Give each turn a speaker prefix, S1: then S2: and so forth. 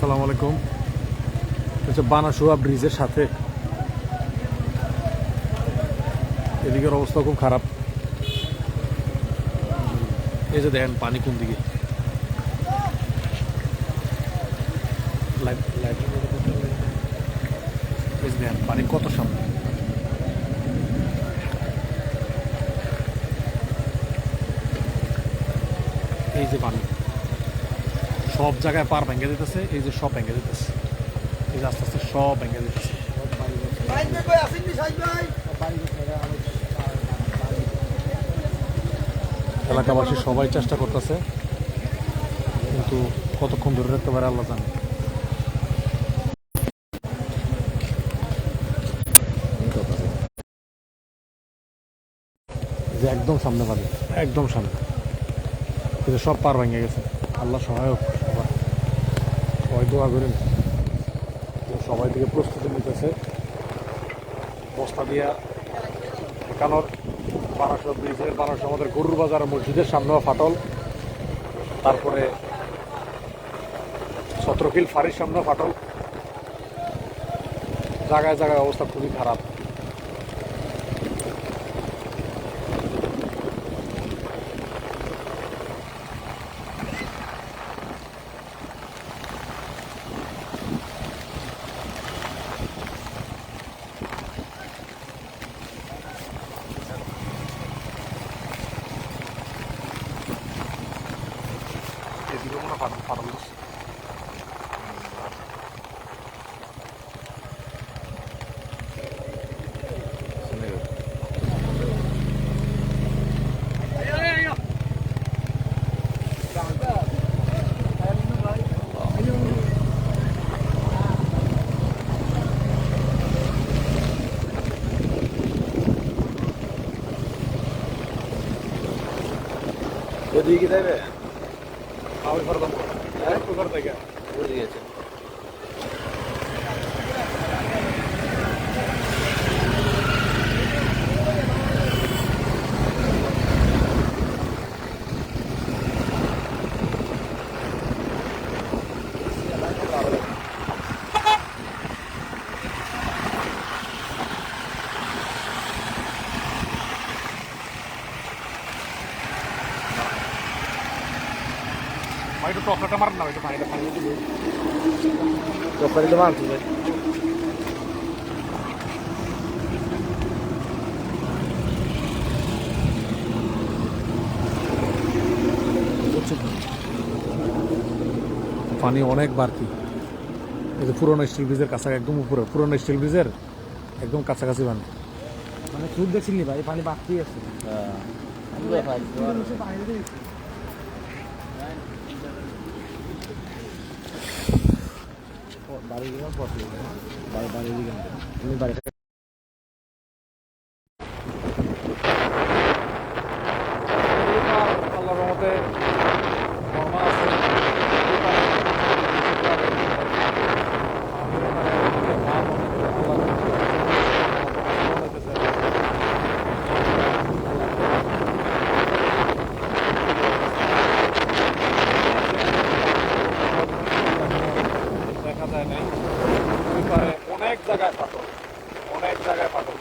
S1: আসসালামু আলাইকুম। হচ্ছে বানাসুয়া ব্রিজের সাথে। এদিকের অবস্থা খুব খারাপ। এই যে দেখেন পানি কোন দিকে। দেখেন পানি কত সামনে। এই যে পানি। সব জায়গায় পার ভেঙে দিতেছে, এই যে সব ভেঙে দিতেছে। এই যে আস্তে আস্তে সব ভেঙে দিতেছে। এলাকাবাসী সবাই চেষ্টা করতেছে, কিন্তু কতক্ষণ ধরে রাখতে পারে আল্লাহ জানে। যে একদম সামনে পাবে একদম সামনে। কিন্তু সব পার ভেঙে গেছে। আল্লাহ সহায়ক। সবাই দোয়া করেন। সবাই থেকে প্রস্তুতি নিতেছে। বস্তা দিয়া ঠেকানোর বারাসত ব্রিজে বারাসত আমাদের গরুর বাজার মসজিদের সামনে ফাটল। তারপরে ছত্রকিল ফাঁড়ির সামনে ফাটল। জায়গায় জায়গায় অবস্থা খুবই খারাপ। এদিকে মনে হয় ফাটল ফাটল দিচ্ছে।
S2: এদিকে দেবে
S1: আমি করতাম একটু করে থেকে
S2: বুঝে গেছে
S1: একটু না একটু পানিটা পানি দিবি পানি অনেক বাড়তি এই যে পুরোনো স্টিল ব্রিজের কাছাকাছি একদম উপরে পুরোনো স্টিল ব্রিজের একদম কাছাকাছি পানি
S3: মানে সুদ দেখছিলি ভাই পানি বাড়তেই আছে বাড়ি গেলাম বাড়ি বাড়ি দিকে আমি বাড়ি
S1: অনেক জায়গায় পাথর